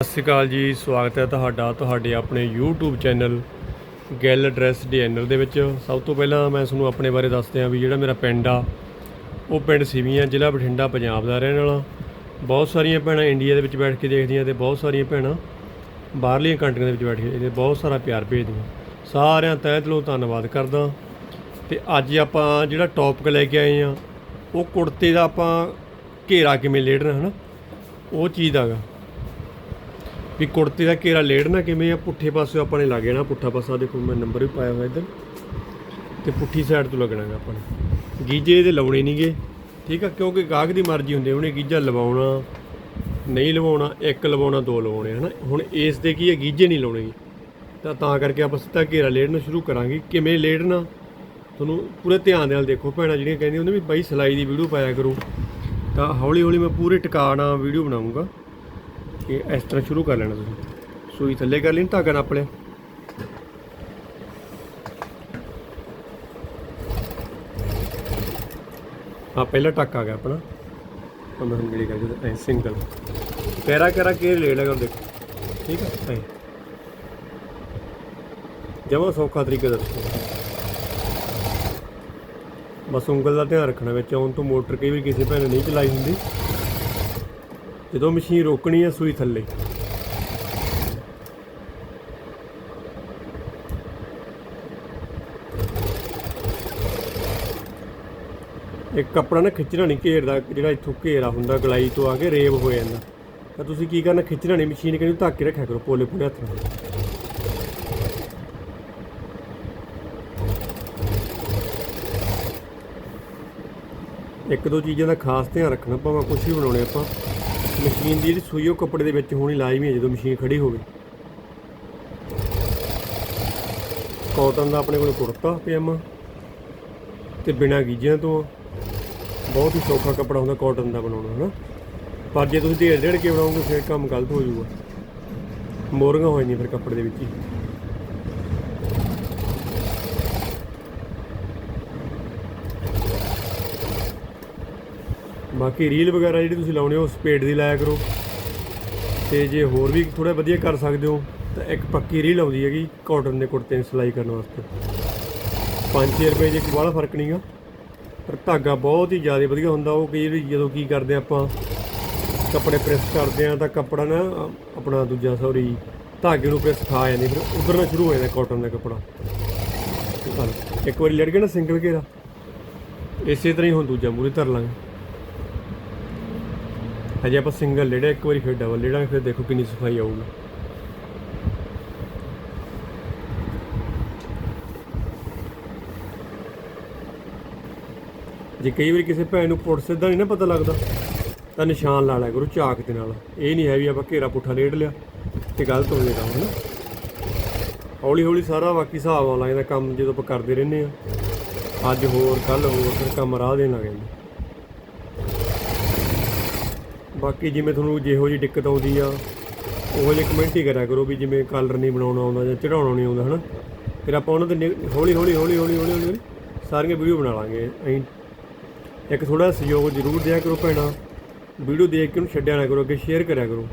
ਸਤਿ ਸ਼੍ਰੀ ਅਕਾਲ ਜੀ, ਸਵਾਗਤ ਹੈ ਤੁਹਾਡਾ, ਤੁਹਾਡੇ ਆਪਣੇ YouTube ਚੈਨਲ ਗੈਲ ਡਰੈਸ ਡਿਜ਼ਾਈਨਰ ਦੇ ਵਿੱਚ। ਸਭ ਤੋਂ ਪਹਿਲਾਂ ਮੈਂ ਤੁਹਾਨੂੰ ਆਪਣੇ ਬਾਰੇ ਦੱਸਦੇ ਹਾਂ ਵੀ ਜਿਹੜਾ ਮੇਰਾ ਪਿੰਡ ਆ, ਉਹ ਪਿੰਡ ਸਿਵੀਆਂ ਜ਼ਿਲ੍ਹਾ ਬਠਿੰਡਾ, ਪੰਜਾਬ ਦਾ ਰਹਿਣ ਵਾਲਾ। ਬਹੁਤ ਸਾਰੀਆਂ ਭੈਣਾਂ ਇੰਡੀਆ ਦੇ ਵਿੱਚ ਬੈਠ ਕੇ ਦੇਖਦੀਆਂ ਤੇ ਬਹੁਤ ਸਾਰੀਆਂ ਭੈਣਾਂ ਬਾਹਰਲੀਆਂ ਕੰਟਰੀਆਂ ਦੇ ਵਿੱਚ ਬੈਠ ਕੇ ਇਹਦੇ ਬਹੁਤ ਸਾਰਾ ਪਿਆਰ ਭੇਜਦੀਆਂ। ਸਾਰਿਆਂ ਤਹਿ ਦਿਲੋਂ ਧੰਨਵਾਦ ਕਰਦਾ। ਤੇ ਅੱਜ ਆਪਾਂ ਜਿਹੜਾ ਟੌਪਿਕ ਲੈ ਕੇ ਆਏ ਆ ਉਹ ਕੁੜਤੇ ਦਾ ਆਪਾਂ ਘੇਰਾ ਕਿਵੇਂ ਲੇੜਨਾ ਹਨਾ? ਉਹ ਚੀਜ਼ ਦਾ ਗਾ। ਵੀ ਕੁੜਤੇ ਦਾ ਘੇਰਾ ਲੇੜਨਾ ਕਿਵੇਂ ਆ, ਪੁੱਠੇ ਪਾਸੇ ਆਪਾਂ ਨੇ ਲੱਗ ਜਾਣਾ ਪੁੱਠਾ ਪਾਸਾ ਦੇਖੋ, ਮੈਂ ਨੰਬਰ ਵੀ ਪਾਇਆ ਹੋਇਆ ਇੱਧਰ। ਤੇ ਪੁੱਠੀ ਸਾਈਡ ਤੋਂ ਲੱਗਣਾਗਾ ਆਪਾਂ ਨੇ। ਗੀਜੇ ਇਹਦੇ ਲਾਉਣੇ ਨਹੀਂਗੇ ਠੀਕ ਆ? ਕਿਉਂਕਿ ਗਾਹਕ ਦੀ ਮਰਜ਼ੀ ਹੁੰਦੀ ਉਹਨੇ ਗੀਜਾ ਲਵਾਉਣਾ, ਨਹੀਂ ਲਵਾਉਣਾ, ਇੱਕ ਲਵਾਉਣਾ, ਦੋ ਲਵਾਉਣੇ, ਹਨਾ? ਹੁਣ ਇਸ ਦੇ ਕੀ ਹੈ ਗੀਜੇ ਨਹੀਂ ਲਾਉਣੇ ਤਾਂ ਤਾਂ ਕਰਕੇ ਆਪਾਂ ਸਿੱਧਾ ਘੇਰਾ ਲੇੜਨਾ ਸ਼ੁਰੂ ਕਰਾਂਗੇ। ਕਿਵੇਂ ਲੇੜਨਾ ਤੁਹਾਨੂੰ ਪੂਰੇ ਧਿਆਨ ਦੇ ਨਾਲ ਦੇਖੋ ਭੈਣਾਂ, ਜਿਹੜੀਆਂ ਕਹਿੰਦੀਆਂ ਉਹਨੇ ਵੀ ਬਾਈ ਸਿਲਾਈ ਦੀ ਵੀਡੀਓ ਪਾਇਆ ਕਰੋ। ਤਾਂ ਹੌਲੀ ਹੌਲੀ ਮੈਂ ਪੂਰੇ ਟਿਕਾਣਾ ਵੀਡੀਓ ਬਣਾਉਂਗਾ। ਕਿ ਇਸ ਤਰ੍ਹਾਂ ਸ਼ੁਰੂ ਕਰ ਲੈਣਾ ਤੁਸੀਂ। ਸੂਈ ਥੱਲੇ ਕਰ ਲਈ ਨਾ, ਧਾਗਾ ਨਾਪ ਲਿਆ। ਆ ਪਹਿਲਾ ਟੱਕ ਆ ਗਿਆ ਆਪਣਾ। ਹੁਣ ਮੈਂ ਜਿਹੜੀ ਕਰ ਐ ਸਿੰਗਲ। ਕੈਰਾ ਕੈਰਾ ਕੇ ਲੈ ਲਗਾ ਦੇਖੋ। ਠੀਕ ਹੈ ਐ ਜਮਾ ਸੌਖਾ ਤਰੀਕਾ ਦੱਸੋ ਬਸ ਉਂਗਲ ਦਾ ਧਿਆਨ ਰੱਖਣਾ ਵਿੱਚ ਆਉਣ ਤੋਂ ਮੋਟਰ ਕਈ ਵੀ ਕਿਸੇ ਭੈਣ ਨਹੀਂ ਚਲਾਈ ਹੁੰਦੀ। ਜਦੋਂ ਮਸ਼ੀਨ ਰੋਕਣੀ ਹੈ, ਸੂਈ ਥੱਲੇ। ਇੱਕ ਕੱਪੜਾ ਨਾ ਖਿੱਚਣਾ ਨਹੀਂ ਘੇਰਦਾ, ਜਿਹੜਾ ਇੱਥੋਂ ਘੇਰਾ ਹੁੰਦਾ, ਗਲਾਈ ਤੋਂ ਆ ਕੇ ਰੇਬ ਹੋ ਜਾਂਦਾ। ਤਾਂ ਤੁਸੀਂ ਕੀ ਕਰਨਾ, ਖਿੱਚਣਾ ਨਹੀਂ, ਮਸ਼ੀਨ ਕਿਨੂੰ ਧੱਕ ਕੇ ਰੱਖਿਆ ਕਰੋ, ਪੋਲੇ ਪੂਰੇ ਹੱਥ ਨਾਲ। ਇੱਕ ਦੋ ਚੀਜ਼ਾਂ ਦਾ ਖਾਸ ਧਿਆਨ ਰੱਖਣਾ, ਭਾਵੇਂ ਕੁਝ ਵੀ ਬਣਾਉਣੇ ਆਪਾਂ। ਮਸ਼ੀਨ ਦੀ ਜਿਹੜੀ ਸੂਈ ਉਹ ਕੱਪੜੇ ਦੇ ਵਿੱਚ ਹੋਣੀ ਲਾਜ਼ਮੀ ਹੈ ਜਦੋਂ ਮਸ਼ੀਨ ਖੜੀ ਹੋਵੇ। ਕਾਟਨ ਦਾ ਆਪਣੇ ਕੋਲ ਕੁੜਤਾ, ਪਜਾਮਾ ਤੇ ਬਿਨਾਂ ਗੀਜਿਆਂ ਤੋਂ ਆ। ਬਹੁਤ ਹੀ ਸੌਖਾ ਕੱਪੜਾ ਹੁੰਦਾ ਕਾਟਨ ਦਾ ਬਣਾਉਣਾ, ਹਨਾ? ਪਰ ਜੇ ਤੁਸੀਂ ਢੇੜ ਢੇੜ ਕੇ ਬਣਾਉਂਗੇ ਫਿਰ ਕੰਮ ਗਲਤ ਹੋ ਜਾਊਗਾ। ਮੋਰੀਆਂ ਹੋ ਜਾਂਦੀਆਂ ਫਿਰ ਕੱਪੜੇ ਦੇ ਵਿੱਚ ਹੀ। ਬਾਕੀ ਰੀਲ ਵਗੈਰਾ ਜਿਹੜੀ ਤੁਸੀਂ ਲਾਉਣੇ ਹੋ ਸਪੀਡ ਦੀ ਲਾਇਆ ਕਰੋ। ਤੇ ਜੇ ਹੋਰ ਵੀ ਥੋੜਾ ਵਧੀਆ ਕਰ ਸਕਦੇ ਹੋ ਤਾਂ ਇੱਕ ਪੱਕੀ ਰੀਲ ਆਉਂਦੀ ਹੈਗੀ ਕਾਟਨ ਦੇ ਕੁੜਤੇ ਦੀ ਸਿਲਾਈ ਕਰਨ ਵਾਸਤੇ। 5-6 ਰੁਪਏ ਦੇ ਕੋਈ ਬਾਹਲਾ ਫ਼ਰਕ ਨਹੀਂਗਾ ਪਰ ਧਾਗਾ ਬਹੁਤ ਹੀ ਜ਼ਿਆਦਾ ਵਧੀਆ ਹੁੰਦਾ ਉਹ ਕਈ ਵਾਰੀ ਜਦੋਂ ਕੀ ਕਰਦੇ ਆਪਾਂ ਕੱਪੜੇ ਪ੍ਰੈਸ ਕਰਦੇ ਆ ਤਾਂ ਕੱਪੜਾ ਨਾ ਆਪਣਾ ਦੂਜਾ ਸੌਰੀ ਧਾਗੇ ਨੂੰ ਪ੍ਰੈਸ ਖਾ ਜਾਂਦੇ ਫਿਰ ਉਧਰਨਾ ਸ਼ੁਰੂ ਹੋ ਜਾਂਦਾ ਕਾਟਨ ਦਾ ਕੱਪੜਾ। ਚੱਲ, ਇੱਕ ਵਾਰੀ ਲੜ ਗਿਆ ਨਾ ਸਿੰਗਲ ਘੇਰਾ ਇਸੇ ਤਰ੍ਹਾਂ ਹੀ ਹੁਣ ਦੂਜਾ ਮੂਰੇ ਧਰ ਲਾਂਗੇ। ਹਜੇ ਆਪਾਂ ਸਿੰਗਲ ਲੇੜਾ, ਇੱਕ ਵਾਰੀ ਫਿਰ ਡਬਲ ਲੇੜਾਂਗੇ ਫਿਰ ਦੇਖੋ ਕਿੰਨੀ ਸਫ਼ਾਈ ਆਊਗੀ। ਜੇ ਕਈ ਵਾਰੀ ਕਿਸੇ ਭੈਣ ਨੂੰ ਪੁੱਟ ਸਿੱਧਾ ਨਹੀਂ ਨਾ ਪਤਾ ਲੱਗਦਾ, ਤਾਂ ਨਿਸ਼ਾਨ ਲਾ ਲਿਆ ਕਰੋ ਚਾਕ ਦੇ ਨਾਲ। ਇਹ ਨਹੀਂ ਹੈ ਵੀ ਆਪਾਂ ਘੇਰਾ ਪੁੱਠਾ ਲੇੜ ਲਿਆ ਤੇ ਗਲਤ ਹੋ ਜਾਏਗਾ, ਹਨਾ? ਹੌਲੀ ਹੌਲੀ ਸਾਰਾ ਬਾਕੀ ਹਿਸਾਬ ਆਉਣ ਲੱਗ ਕੰਮ ਜਦੋਂ ਆਪਾਂ ਕਰਦੇ ਰਹਿੰਦੇ ਆ ਅੱਜ ਹੋਰ ਕੱਲ ਹੋਰ, ਫਿਰ ਕੰਮ ਰਾਹ ਦੇਣ ਲੱਗ ਜਾਂਦਾ। ਬਾਕੀ ਜਿਵੇਂ ਤੁਹਾਨੂੰ ਜਿਹੋ ਜਿਹੀ ਦਿੱਕਤ ਆਉਂਦੀ ਆ, ਉਹੋ ਜਿਹੇ ਕਮੈਂਟ ਹੀ ਕਰਿਆ ਕਰੋ ਵੀ ਜਿਵੇਂ ਕਲਰ ਨਹੀਂ ਬਣਾਉਣਾ ਆਉਂਦਾ ਜਾਂ ਚੜਾਉਣਾ ਨਹੀਂ ਆਉਂਦਾ, ਹਨਾ? ਫਿਰ ਆਪਾਂ ਉਹਨਾਂ ਦੇ ਨਿ- ਹੌਲੀ ਹੌਲੀ ਹੌਲੀ ਹੌਲੀ ਹੌਲੀ ਹੌਲੀ ਸਾਰੀਆਂ ਵੀਡੀਓ ਬਣਾ ਲਾਂਗੇ ਅਸੀਂ। ਇੱਕ ਥੋੜਾ ਸਹਿਯੋਗ ਜ਼ਰੂਰ ਦਿਆ ਕਰੋ ਭੈਣਾ। ਵੀਡੀਓ ਦੇਖ ਕੇ ਉਹਨੂੰ ਛੱਡਿਆ ਨਾ ਕਰੋ, ਅੱਗੇ ਸ਼ੇਅਰ ਕਰਿਆ ਕਰੋ।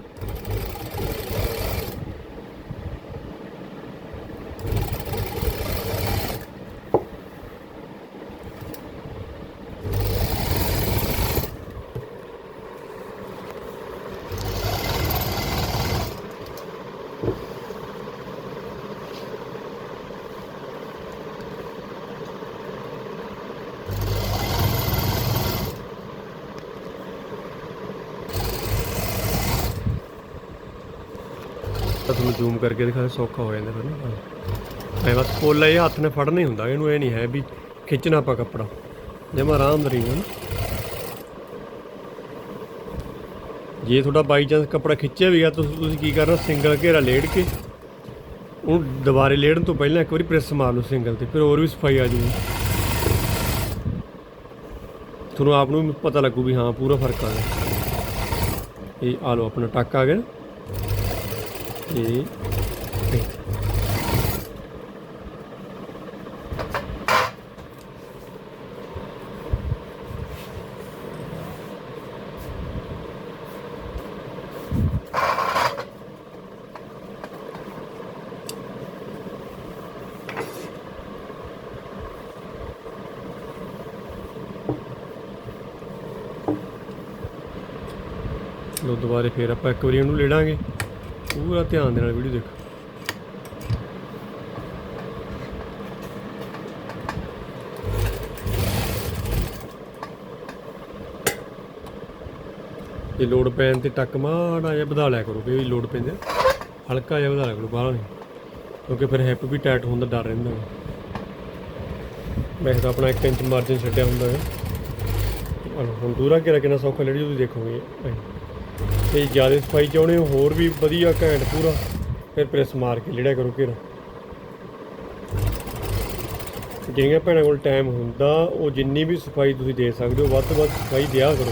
ਤੁਹਾਨੂੰ ਜ਼ੂਮ ਕਰਕੇ ਦਿਖਾਇਆ ਸੌਖਾ ਹੋ ਜਾਂਦਾ ਫਿਰ ਨਾ। ਐ ਬਸ ਪੋਲਾ ਇਹ ਹੱਥ ਨੇ ਫੜਨਾ ਹੀ ਹੁੰਦਾ, ਇਹਨੂੰ ਇਹ ਨਹੀਂ ਹੈ ਵੀ ਖਿੱਚਣਾ ਆਪਾਂ ਕੱਪੜਾ। ਜਮਾ ਆਰਾਮ ਨਾਲ ਹੀ ਨਾ। ਜੇ ਤੁਹਾਡਾ ਬਾਈ ਚਾਂਸ ਕੱਪੜਾ ਖਿੱਚਿਆ ਵੀ ਗਿਆ, ਤਾਂ ਤੁਸੀਂ ਕੀ ਕਰਨਾ ਸਿੰਗਲ ਘੇਰਾ ਲੇੜ ਕੇ ਉਹ ਦੁਬਾਰੇ ਲੇੜਨ ਤੋਂ ਪਹਿਲਾਂ ਇੱਕ ਵਾਰੀ ਪ੍ਰੈਸ ਮਾਰ ਲਓ ਸਿੰਗਲ ਤੇ, ਫਿਰ ਹੋਰ ਵੀ ਸਫ਼ਾਈ ਆ ਜੂਗੀ। ਤੁਹਾਨੂੰ ਆਪ ਨੂੰ ਵੀ ਪਤਾ ਲੱਗੂ ਵੀ ਹਾਂ, ਪੂਰਾ ਫ਼ਰਕ ਆ ਗਿਆ। ਇਹ ਆ ਲਓ, ਆਪਣਾ ਟੱਕ ਆ ਗਿਆ। ਤੇ ਦੁਬਾਰੇ ਫੇਰ ਆਪਾਂ ਇੱਕ ਵਾਰੀ ਇਹਨੂੰ ਲੈ ਲਾਂਗੇ ਪੂਰਾ ਧਿਆਨ ਦੇ ਨਾਲ ਵੀਡੀਓ ਦੇਖੋ। ਜੇ ਲੋਡ ਪੈਣ ਤੇ ਟੱਕ ਮਾੜਾ ਜਿਹਾ ਵਧਾ ਲਿਆ ਕਰੋ ਕਿ ਵੀ ਲੋਡ ਪੈਂਦੇ ਹਲਕਾ ਜਿਹਾ ਵਧਾ ਲਿਆ ਕਰੋ, ਬਾਹਲਾ ਨਹੀਂ। ਕਿਉਂਕਿ ਫਿਰ ਹਿੱਪ ਵੀ ਟਾਈਟ ਹੋਣ ਦਾ ਡਰ ਰਹਿੰਦਾ ਹੈ ਵੈਸੇ ਤਾਂ ਆਪਣਾ 1 ਇੰਚ ਮਾਰਜਨ ਛੱਡਿਆ ਹੁੰਦਾ ਹੈ ਹੁਣ ਦੂਰਾ ਘੇਰਾ ਕਿੰਨਾ ਸੌਖਾ, ਲੜੀ ਤੁਸੀਂ ਦੇਖੋਗੇ। ਤੇ ਜ਼ਿਆਦਾ ਸਫ਼ਾਈ ਚਾਹੁੰਦੇ ਹੋ ਹੋਰ ਵੀ ਵਧੀਆ ਘੈਂਟ ਪੂਰਾ। ਫਿਰ ਪ੍ਰੈਸ ਮਾਰ ਕੇ ਲਿੜਿਆ ਕਰੋ ਘੇਰਾ। ਜਿਹੜੀਆਂ ਭੈਣਾਂ ਕੋਲ ਟਾਈਮ ਹੁੰਦਾ, ਉਹ ਜਿੰਨੀ ਵੀ ਸਫ਼ਾਈ ਤੁਸੀਂ ਦੇ ਸਕਦੇ ਹੋ, ਵੱਧ ਤੋਂ ਵੱਧ ਸਫ਼ਾਈ ਦਿਆ ਕਰੋ।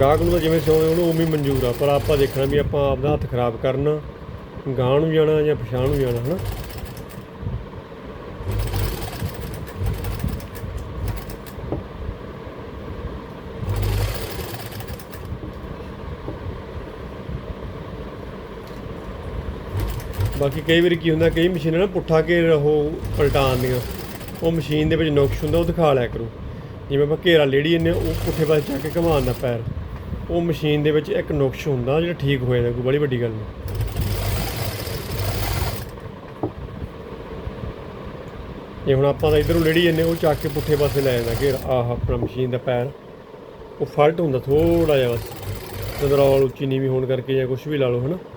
ਗਾਹਕ ਨੂੰ ਤਾਂ ਜਿਵੇਂ ਸਿਉਂਦੇ ਉਹਨੂੰ ਉਵੇਂ ਮਨਜ਼ੂਰ ਆ। ਪਰ ਆਪਾਂ ਦੇਖਣਾ ਵੀ ਆਪਾਂ ਆਪਦਾ ਹੱਥ ਖਰਾਬ ਕਰਨਾ, ਗਾਹ ਨੂੰ ਜਾਣਾ ਜਾਂ ਪਛਾਣ ਨੂੰ ਜਾਣਾ, ਹਨਾ? ਬਾਕੀ ਕਈ ਵਾਰੀ ਕੀ ਹੁੰਦਾ, ਕਈ ਮਸ਼ੀਨਾਂ ਨਾ ਪੁੱਠਾ ਘੇਰ ਉਹ ਪਲਟਾਉਣ ਦੀਆਂ ਉਹ ਮਸ਼ੀਨ ਦੇ ਵਿੱਚ ਨੁਕਸ ਹੁੰਦਾ, ਉਹ ਦਿਖਾ ਲਿਆ ਕਰੋ। ਜਿਵੇਂ ਆਪਾਂ ਘੇਰਾ ਲੇੜੀ ਜੰਨੇ ਉਹ ਪੁੱਠੇ ਪਾਸੇ ਚੱਕ ਕੇ ਘਮਾਉਣ ਦਾ ਪੈਰ। ਉਹ ਮਸ਼ੀਨ ਦੇ ਵਿੱਚ ਇੱਕ ਨੁਕਸ ਹੁੰਦਾ, ਜਿਹੜਾ ਠੀਕ ਹੋ ਜਾਂਦਾ, ਕੋਈ ਬੜੀ ਵੱਡੀ ਗੱਲ ਨਹੀਂ। ਜੇ ਹੁਣ ਆਪਾਂ ਤਾਂ ਇਧਰੋਂ ਲੇੜੀ ਜੰਨੇ ਉਹ ਚੱਕ ਕੇ ਪੁੱਠੇ ਪਾਸੇ ਲੈ ਜਾਂਦਾ ਘੇਰਾ। ਆਹ ਆਪਣਾ ਮਸ਼ੀਨ ਦਾ ਪੈਰ। ਉਹ ਫਲਟ ਹੁੰਦਾ ਥੋੜਾ ਜਿਹਾ ਬਸ। ਕੰਟਰੋਲ ਉੱਚੀ ਨੀਵੀਂ ਹੋਣ ਕਰਕੇ ਜਾਂ ਕੁਝ ਵੀ ਲਾ ਲਓ, ਹਨਾ?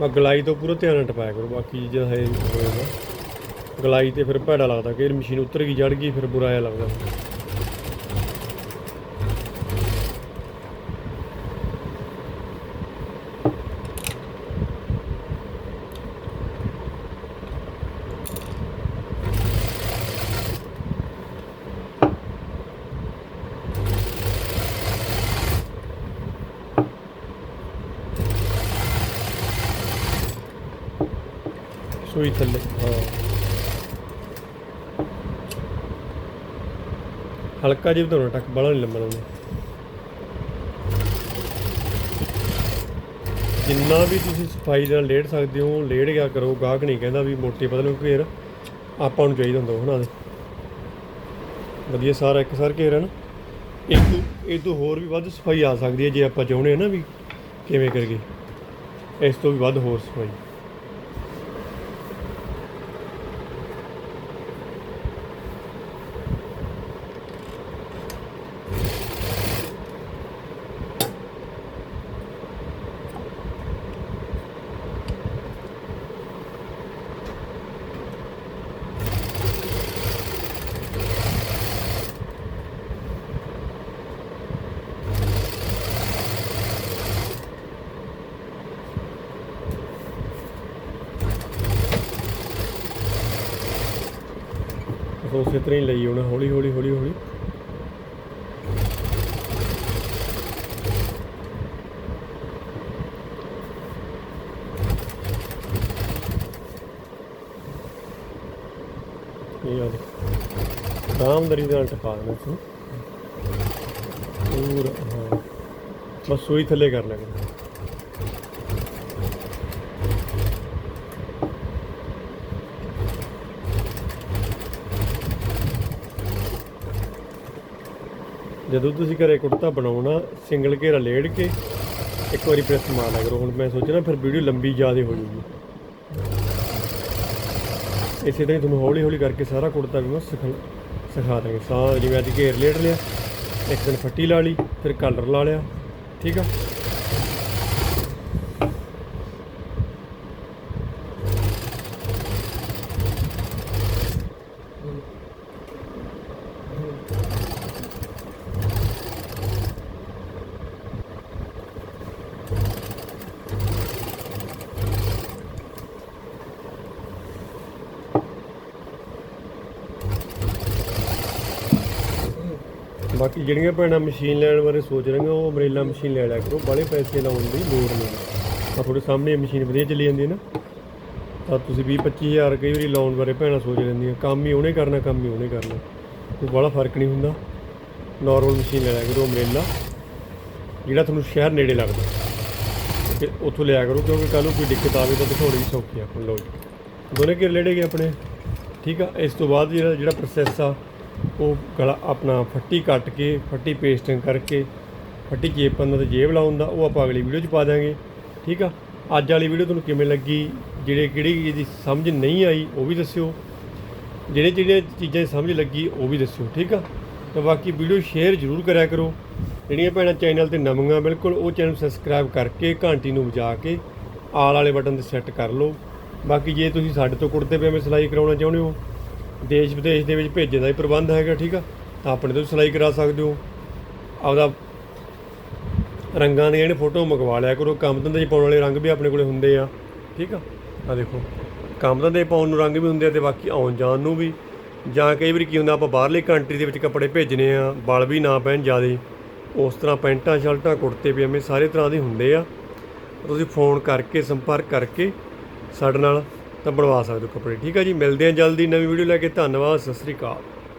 ਬਾ ਗਲਾਈ ਤੋਂ ਪੂਰਾ ਧਿਆਨ ਨਾਲ ਟਪਾਇਆ ਕਰੋ, ਬਾਕੀ ਚੀਜ਼ਾਂ ਹੈ ਗਲਾਈ ਤੇ ਫਿਰ ਭੈੜਾ ਲੱਗਦਾ, ਕਿ ਮਸ਼ੀਨ ਉਤਰ ਗਈ ਜੜ ਗਈ, ਫਿਰ ਬੁਰਾ ਜਿਹਾ ਲੱਗਦਾ। ਸੂਈ ਥੱਲੇ। ਹਾਂ ਹਲਕਾ ਜਿਹਾ ਵਧਾਉਣਾ, ਟੱਕ ਬੜਾ ਨਹੀਂ ਲੰਮਾ ਲਾਉਣਾ। ਜਿੰਨਾ ਵੀ ਤੁਸੀਂ ਸਫ਼ਾਈ ਨਾਲ ਲੇੜ ਸਕਦੇ ਹੋ ਲੇੜ ਗਿਆ ਕਰੋ, ਗਾਹਕ ਨਹੀਂ ਕਹਿੰਦਾ ਵੀ ਮੋਟੇ ਪਤਲੇ ਘੇਰ, ਆਪਾਂ ਨੂੰ ਚਾਹੀਦਾ ਹੁੰਦਾ ਉਹ ਹਨਾ ਦੇ। ਵਧੀਆ ਸਾਰਾ ਇੱਕ ਸਾਰ ਘੇਰ ਹੈ ਨਾ। ਇਹ ਤੋਂ ਇਹ ਤੋਂ ਹੋਰ ਵੀ ਵੱਧ ਸਫ਼ਾਈ ਆ ਸਕਦੀ ਹੈ ਜੇ ਆਪਾਂ ਚਾਹੁੰਦੇ ਹਾਂ ਨਾ ਵੀ ਕਿਵੇਂ ਕਰੀਏ। ਇਸ ਤੋਂ ਵੀ ਵੱਧ ਹੋਰ ਸਫ਼ਾਈ। ਬਸ ਉਸੇ ਤਰ੍ਹਾਂ ਹੀ ਲਈ ਹੁਣ, ਹੌਲੀ ਹੌਲੀ ਹੌਲੀ ਹੌਲੀ। ਇਹ ਆ ਦੇਖੋ। ਦੇ ਨਾਲ ਟਕਾ ਦੇਣਾ ਸੀ ਪੂਰਾ, ਹਾਂ। ਬਸ ਸੂਈ ਥੱਲੇ ਕਰ ਲੈਣਾ। ਜਦੋਂ ਤੁਸੀਂ ਘਰੇ ਕੁੜਤਾ ਬਣਾਉਣਾ, ਸਿੰਗਲ ਘੇਰਾ ਲੇੜ ਕੇ ਇੱਕ ਵਾਰੀ ਪ੍ਰੈਸ ਮਾਰ ਲਿਆ ਕਰੋ। ਹੁਣ ਮੈਂ ਸੋਚਣਾ ਫਿਰ ਵੀਡੀਓ ਲੰਬੀ ਜ਼ਿਆਦਾ ਹੋ ਜਾਊਗੀ। ਇਸੇ ਤਰ੍ਹਾਂ ਹੀ ਤੁਹਾਨੂੰ ਹੌਲੀ ਹੌਲੀ ਕਰਕੇ ਸਾਰਾ ਕੁੜਤਾ ਵੀ ਮੈਂ ਸਿਖਾ ਸਿਖਾ ਦਾਂਗੇ। ਸਾਰਾ ਜਿਵੇਂ ਅੱਜ ਘੇਰ ਲੇੜ ਲਿਆ, ਇੱਕ ਦਿਨ ਫੱਟੀ ਲਾ ਲਈ, ਫਿਰ ਕਲਰ ਲਾ ਲਿਆ। ਠੀਕ ਆ? ਬਾਕੀ ਜਿਹੜੀਆਂ ਭੈਣਾਂ ਮਸ਼ੀਨ ਲੈਣ ਬਾਰੇ ਸੋਚ ਰਹੀਆਂ, ਉਹ ਅਮਰੇਲਾ ਮਸ਼ੀਨ ਲੈ ਲਿਆ ਕਰੋ ਬਾਲੇ ਪੈਸੇ ਲਾਉਣ ਦੀ ਲੋੜ ਨਹੀਂ। ਆ ਤੁਹਾਡੇ ਸਾਹਮਣੇ ਮਸ਼ੀਨ ਵਧੀਆ ਚੱਲੀ ਜਾਂਦੀ ਹੈ ਨਾ। ਤਾਂ ਤੁਸੀਂ 20 25000 ਕਈ ਵਾਰੀ ਲਾਉਣ ਬਾਰੇ ਭੈਣਾਂ ਸੋਚ ਲੈਂਦੀਆਂ, ਕੰਮ ਹੀ ਉਹਨੇ ਕਰਨਾ, ਕੰਮ ਹੀ ਉਹਨੇ ਕਰਨਾ। ਕੋਈ ਬੜਾ ਫ਼ਰਕ ਨਹੀਂ ਹੁੰਦਾ। ਨਾਰਮਲ ਮਸ਼ੀਨ ਲੈ ਲਿਆ ਕਰੋ ਅਮਰੇਲਾ ਜਿਹੜਾ ਤੁਹਾਨੂੰ ਸ਼ਹਿਰ ਨੇੜੇ ਲੱਗਦਾ। ਕਿ ਉੱਥੋਂ ਲਿਆ ਕਰੋ, ਕਿਉਂਕਿ ਕੱਲ ਨੂੰ ਕੋਈ ਦਿੱਕਤ ਆਵੇ ਤਾਂ ਦਿਖਾਉਣੀ ਵੀ ਸੌਖੀ ਆ। ਹੁਣ ਲਓ ਦੋਨੇ ਘੇਰ ਲੈਣੇ ਗਏ ਆਪਣੇ। ਠੀਕ ਆ, ਇਸ ਤੋਂ ਬਾਅਦ ਜਿਹੜਾ ਜਿਹੜਾ ਪ੍ਰੋਸੈਸ ਆ ਉਹ ਗਲਾ ਆਪਣਾ ਫੱਟੀ ਕੱਟ ਕੇ, ਫੱਟੀ ਪੇਸਟਿੰਗ ਕਰਕੇ, ਫੱਟੀ ਚੇਪਨ ਦਾ ਤੇ ਜੇਬ ਲਾਉਣ ਦਾ, ਉਹ ਆਪਾਂ ਅਗਲੀ ਵੀਡੀਓ 'ਚ ਪਾ ਦਾਂਗੇ ਠੀਕ ਆ? ਅੱਜ ਵਾਲੀ ਵੀਡੀਓ ਤੁਹਾਨੂੰ ਕਿਵੇਂ ਲੱਗੀ? ਜਿਹੜੇ, ਕਿਹੜੀ ਚੀਜ਼ ਸਮਝ ਨਹੀਂ ਆਈ, ਉਹ ਵੀ ਦੱਸਿਓ। ਜਿਹੜੇ ਜਿਹੜੀਆਂ ਚੀਜ਼ਾਂ ਦੀ ਸਮਝ ਲੱਗੀ, ਉਹ ਵੀ ਦੱਸਿਓ, ਠੀਕ ਆ? ਤਾਂ ਬਾਕੀ ਵੀਡੀਓ ਸ਼ੇਅਰ ਜ਼ਰੂਰ ਕਰਿਆ ਕਰੋ। ਜਿਹੜੀਆਂ ਭੈਣਾਂ ਚੈਨਲ ਤੇ ਨਵੀਆਂ, ਬਿਲਕੁਲ ਉਹ ਚੈਨਲ ਸਬਸਕ੍ਰਾਈਬ ਕਰਕੇ, ਘੰਟੀ ਨੂੰ ਵਜਾ ਕੇ, ਆਲ ਵਾਲੇ ਬਟਨ ਤੇ ਸੈੱਟ ਕਰ ਲਓ। ਬਾਕੀ ਜੇ ਤੁਸੀਂ ਸਾਡੇ ਤੋਂ ਕੁੜਤੇ ਪਜਾਮੇ ਸਿਲਾਈ ਕਰਾਉਣਾ ਚਾਹੁੰਦੇ ਹੋ ਦੇਸ਼ ਵਿਦੇਸ਼ ਦੇ ਵਿੱਚ ਭੇਜਣ ਦਾ ਵੀ ਪ੍ਰਬੰਧ ਹੈਗਾ, ਠੀਕ ਆ? ਤਾਂ ਆਪਣੇ ਤੋਂ ਵੀ ਸਿਲਾਈ ਕਰਾ ਸਕਦੇ ਹੋ। ਆਪਦਾ ਰੰਗਾਂ ਦੀਆਂ ਜਿਹੜੇ ਫੋਟੋ ਮੰਗਵਾ ਲਿਆ ਕਰੋ। ਕੰਮ ਧੰਦੇ 'ਚ ਪਾਉਣ ਵਾਲੇ ਰੰਗ ਵੀ ਆਪਣੇ ਕੋਲੇ ਹੁੰਦੇ ਆ, ਠੀਕ ਆ? ਆ ਦੇਖੋ, ਕੰਮ ਧੰਦੇ ਪਾਉਣ ਨੂੰ ਰੰਗ ਵੀ ਹੁੰਦੇ ਆ ਤੇ ਬਾਕੀ ਆਉਣ ਜਾਣ ਨੂੰ ਵੀ। ਜਾਂ ਕਈ ਵਾਰੀ ਕੀ ਹੁੰਦਾ, ਆਪਾਂ ਬਾਹਰਲੀ ਕੰਟਰੀ ਦੇ ਵਿੱਚ ਕੱਪੜੇ ਭੇਜਨੇ ਆ ਬਲ ਵੀ ਨਾ ਪੈਣ ਜਿਆਦੇ। ਉਸ ਤਰ੍ਹਾਂ ਪੈਂਟਾਂ, ਸ਼ਰਟਾਂ, ਕੁੜਤੇ, ਪਜਾਮੇ ਸਾਰੇ ਤਰ੍ਹਾਂ ਦੇ ਹੁੰਦੇ ਆ। ਤੁਸੀਂ ਫੋਨ ਕਰਕੇ, ਸੰਪਰਕ ਕਰਕੇ ਸਾਡੇ ਨਾਲ ਤਾਂ ਬਣਵਾ ਸਕਦੇ ਹੋ ਕੱਪੜੇ। ਠੀਕ ਹੈ ਜੀ, ਮਿਲਦੇ ਹਾਂ ਜਲਦੀ। ਨਵੀਂ ਵੀਡੀਓ ਲੈ ਕੇ। ਧੰਨਵਾਦ, ਸਤਿ ਸ੍ਰੀ ਅਕਾਲ।